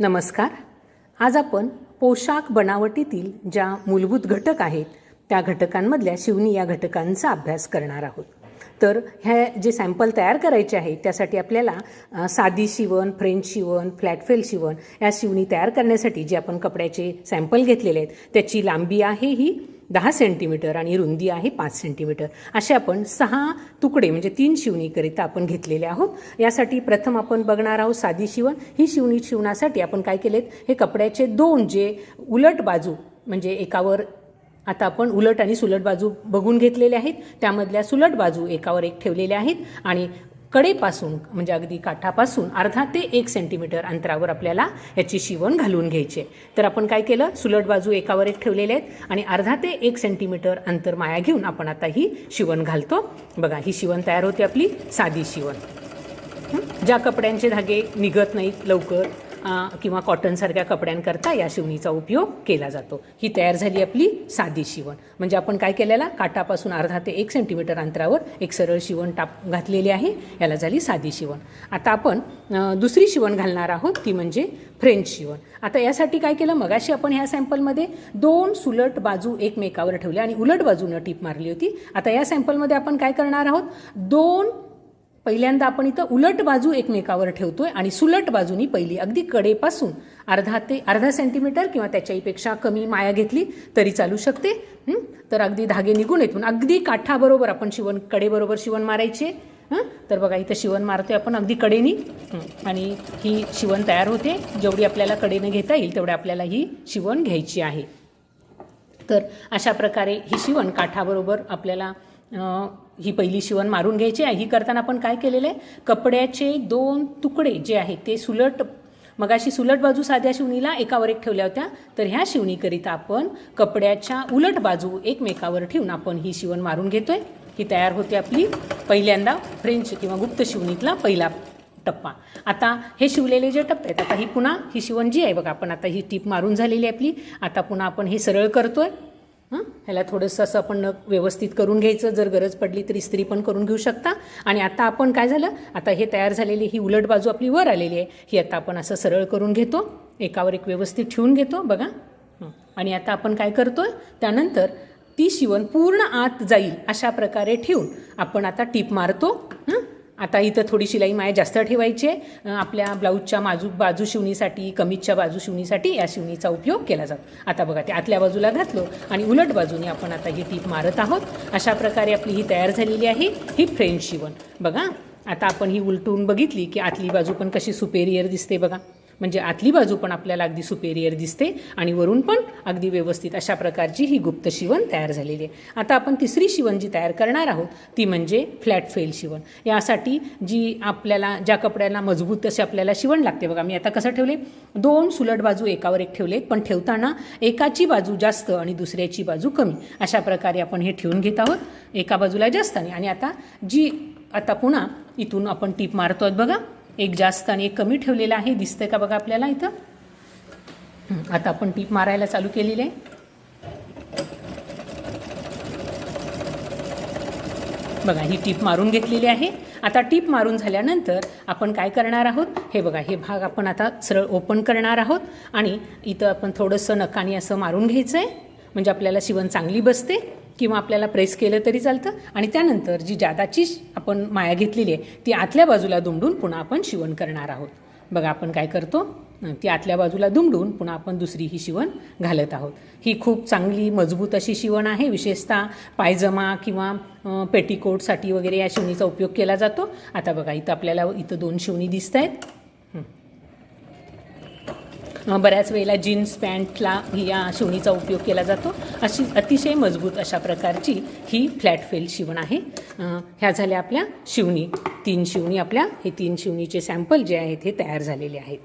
नमस्कार. आज आपण पोशाख बनावटीतील ज्या मूलभूत घटक आहेत त्या घटकांमधल्या शिवणी या घटकांचा अभ्यास करणार आहोत. तर हे जे सॅम्पल तयार करायचे आहेत त्यासाठी आपल्याला साधी शिवण फ्रेंच शिवण फ्लॅटफेल शिवण या शिवणी तयार करण्यासाठी जे आपण कपड्याचे सॅम्पल घेतलेले आहेत त्याची लांबी आहे ही दहा सेंटीमीटर आणि रुंदी आहे पाच सेंटीमीटर असे आपण सहा तुकडे म्हणजे तीन शिवणीकरिता आपण घेतलेले आहोत. यासाठी प्रथम आपण बघणार आहोत साधी शिवण. ही शिवणी शिवण्यासाठी आपण काय केलेत? हे कपड्याचे दोन जे उलट बाजू म्हणजे एकावर आता आपण उलट आणि सुलट बाजू बघून घेतलेले आहेत. त्यामधल्या सुलट बाजू एकावर एक ठेवलेल्या आहेत आणि कडेपासून म्हणजे अगदी काठापासून अर्धा ते एक सेंटीमीटर अंतरावर आपल्याला याची शिवण घालून घ्यायची तर आपण काय केलं? सुलट बाजू एकावर एक ठेवलेले आहेत आणि अर्धा ते एक सेंटीमीटर अंतर माया घेऊन आपण आता ही शिवण घालतो. बघा ही शिवण तयार होते आपली साधी शिवण. ज्या कपड्यांचे धागे निघत नाहीत लवकर किंवा कॉटनसारख्या कपड्यांकरता या शिवणीचा उपयोग केला जातो. ही तयार झाली आपली साधी शिवण. म्हणजे आपण काय केलेला? काटापासून अर्धा ते एक सेंटीमीटर अंतरावर एक सरळ शिवण टाप घातलेली आहे. याला झाली साधी शिवण. आता आपण दुसरी शिवण घालणार आहोत. ती म्हणजे फ्रेंच शिवण. आता यासाठी काय केलं? मगाशी आपण ह्या सॅम्पलमध्ये दोन सुलट बाजू एकमेकावर ठेवल्या आणि उलट बाजूनं टीप मारली होती. आता या सॅम्पलमध्ये आपण काय करणार आहोत? दोन पहिल्यांदा आपण इथं उलट बाजू एकमेकावर ठेवतोय आणि सुलट बाजूनी पहिली अगदी कडेपासून अर्धा ते अर्धा सेंटीमीटर किंवा त्याच्याहीपेक्षा कमी माया घेतली तरी चालू शकते. तर अगदी धागे निघून येतून अगदी काठाबरोबर आपण शिवण कडेबरोबर शिवण मारायचे. तर बघा इथं शिवण मारतोय आपण अगदी कडेनी. आणि ही शिवण तयार होते. जेवढी आपल्याला कडेनं घेता येईल तेवढी आपल्याला ही शिवण घ्यायची आहे. तर अशा प्रकारे ही शिवण काठाबरोबर आपल्याला ही पहिली शिवण मारून घ्यायची आहे. ही करताना आपण काय केलेलं आहे? कपड्याचे दोन तुकडे जे आहेत ते सुलट मगाशी सुलट बाजू साध्या शिवणीला एकावर एक ठेवल्या होत्या. तर ह्या शिवणीकरिता आपण कपड्याच्या उलट बाजू एकमेकावर ठेवून आपण ही शिवण मारून घेतोय. ही तयार होते आपली पहिल्यांदा फ्रेंच किंवा गुप्त शिवणीतला पहिला टप्पा. आता हे शिवलेले जे टप्पे आहेत आता ही पुन्हा ही शिवण जी आहे बघा आपण आता ही टीप मारून झालेली आहे आपली. आता पुन्हा आपण हे सरळ करतोय. हं? ह्याला थोडंसं असं आपण नख व्यवस्थित करून घ्यायचं. जर गरज पडली तर इस्त्री पण करून घेऊ शकता. आणि आता आपण काय झालं? आता हे तयार झालेली ही उलट बाजू आपली वर आलेली आहे. ही आता आपण असं सरळ करून घेतो. एकावर एक व्यवस्थित ठेवून घेतो. बघा. आणि आता आपण काय करतो त्यानंतर ती शिवण पूर्ण आत जाईल अशा प्रकारे ठेवून आपण आता टीप मारतो. आता इथं थोडी शिलाई माया जास्त ठेवायची आहे. आपल्या ब्लाऊजच्या माजू बाजू शिवणीसाठी कमीजच्या बाजू शिवणीसाठी या शिवणीचा उपयोग केला जातो. आता बघा ते आतल्या बाजूला घातलो आणि उलट बाजूने आपण आता ही टीप मारत आहोत. अशा प्रकारे आपली ही तयार झालेली आहे ही फ्रेंच शिवण बघा आता आपण ही उलटून बघितली की आतली बाजू पण कशी सुपेरियर दिसते बघा. म्हणजे आतली बाजू पण आपल्याला अगदी सुपेरियर दिसते आणि वरून पण अगदी व्यवस्थित अशा प्रकारची ही गुप्त शिवण तयार झालेली आहे. आता आपण तिसरी शिवण जी तयार करणार आहोत ती म्हणजे फ्लॅट फेल शिवण. यासाठी जी आपल्याला ज्या कपड्याला मजबूत तशी आपल्याला शिवण लागते बघा मी आता कसं ठेवले? दोन सुलट बाजू एकावर एक ठेवले पण ठेवताना एकाची बाजू जास्त आणि दुसऱ्याची बाजू कमी. अशा प्रकारे आपण हे ठेवून घेत आहोत एका बाजूला जास्त आणि आता जी आता पुन्हा इथून आपण टीप मारतो आहोत बघा. एक जास्त आणि एक कमी ठेवलेला आहे. दिसतंय का बघा आपल्याला इथं? आता आपण टीप मारायला चालू केलेली आहे. बघा ही टीप मारून घेतलेली आहे. आता टीप मारून झाल्यानंतर आपण काय करणार आहोत? हे बघा हे भाग आपण आता सरळ ओपन करणार आहोत आणि इथं आपण थोडंसं नकाने असं मारून घ्यायचं आहे म्हणजे आपल्याला शिवण चांगली बसते किंवा आपल्याला प्रेस केलं तरी चालतं. आणि त्यानंतर जी जादाची आपण माया घेतलेली आहे ती आतल्या बाजूला दुमडून पुन्हा आपण शिवण करणार आहोत. बघा आपण काय करतो? ती आतल्या बाजूला दुमडून पुन्हा आपण दुसरी ही शिवण घालत आहोत. ही खूप चांगली मजबूत अशी शिवण आहे. विशेषतः पायजमा किंवा पेटीकोटसाठी वगैरे या शिवणीचा उपयोग केला जातो. आता बघा इथं आपल्याला इथं दोन शिवणी दिसत आहेत बऱ्याच वेळेला जीन्स पॅन्टला या शिवणीचा उपयोग केला जातो. अशी अतिशय मजबूत अशा प्रकारची ही फ्लॅट फेल शिवण आहे. ह्या झाल्या आपल्या शिवणी. तीन शिवणी आपल्या. हे तीन शिवणीचे सॅम्पल जे आहेत हे तयार झालेले आहेत.